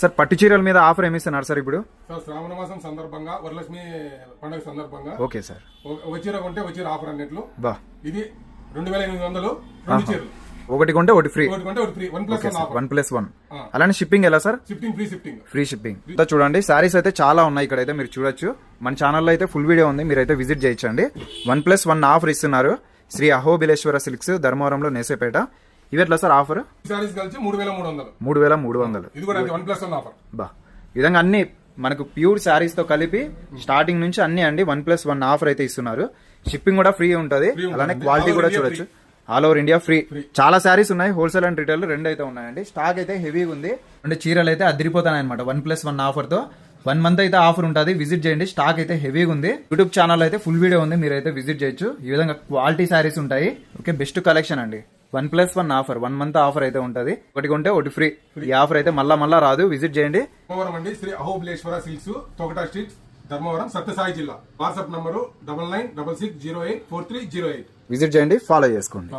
Sir పట్టు చీరల మీద ఆఫర్ ఏమి ఇస్తున్నారు సార్ ఇప్పుడు? సార్ శ్రావణ మాసం సందర్భంగా వరలక్ష్మి పండుగ సందర్భంగా ఓకే సార్. చీర కొంటే చీర ఆఫర్ అన్నట్లు. బా. ఇది రెండు వేల ఎనిమిది వందలు రెండు చీరలు. ఒకటి కొంటే ఒకటి ఫ్రీ. One plus one. అలానే షిప్పింగ్ ఎలా సార్? Free shipping. చూడండి శారీస్ అయితే చాలా ఉన్నాయి ఇక్కడైతే మీరు చూడొచ్చు. మన ఛానల్లో అయితే ఫుల్ వీడియో ఉంది మీరైతే విజిట్ చేయొచ్చండి. వన్ ప్లస్ వన్ ఆఫర్ ఇస్తున్నారు. శ్రీ అహోబిలేశ్వర సిల్క్స్ ధర్మవరంలో నేసేపేట. ఇవి ఎట్లా సార్ ఆఫర్? సారీస్ కలిసి మూడు వేల మూడు వందలు. మూడు వేల మూడు వందలు. ఇది కూడా వన్ ప్లస్ వన్ ఆఫర్. బా. విధంగా అన్ని మనకు ప్యూర్ శారీస్తో కలిపి స్టార్టింగ్ నుంచి అన్ని అండి వన్ ప్లస్ వన్ ఆఫర్ అయితే ఇస్తున్నారు. షిప్పింగ్ కూడా ఫ్రీ ఉంటుంది. అలానే. క్వాలిటీ కూడా చూడొచ్చు. ఆల్ ఓవర్ ఇండియా ఫ్రీ చాలా శారీస్ ఉన్నాయి. హోల్సేల్ అండ్ రిటైల్ రెండు అయితే ఉన్నాయండి. స్టాక్ అయితే హెవీగా ఉంది. అంటే చీరలు అయితే అదిరిపోతాయి అనమాట వన్ ప్లస్ వన్ ఆఫర్తో వన్ మంత్ అయితే ఆఫర్ ఉంటుంది. విజిట్ చేయండి. స్టాక్ అయితే హెవీగా ఉంది. యూట్యూబ్ ఛానల్ అయితే ఫుల్ వీడియో ఉంది. మీరు అయితే విజిట్ చేయొచ్చు. ఈ విధంగా క్వాలిటీ శారీస్ ఉంటాయి. ఓకే బెస్ట్ కలెక్షన్ అండి. One plus one offer. One month offer అయితే ఉంటుంది. ఒకటి కొంటే ఒకటి ఫ్రీ. ఈ ఆఫర్ అయితే మళ్ళా మళ్ళా రాదు. విజిట్ చేయండి. అండి. శ్రీ అహోబిలేశ్వర సిల్క్స్ తొకటా స్ట్రీట్ ధర్మవరం సత్యసాయి జిల్లా. WhatsApp number double nine double six zero eight four three zero eight. Visit చేయండి. ఫాలో చేసుకోండి.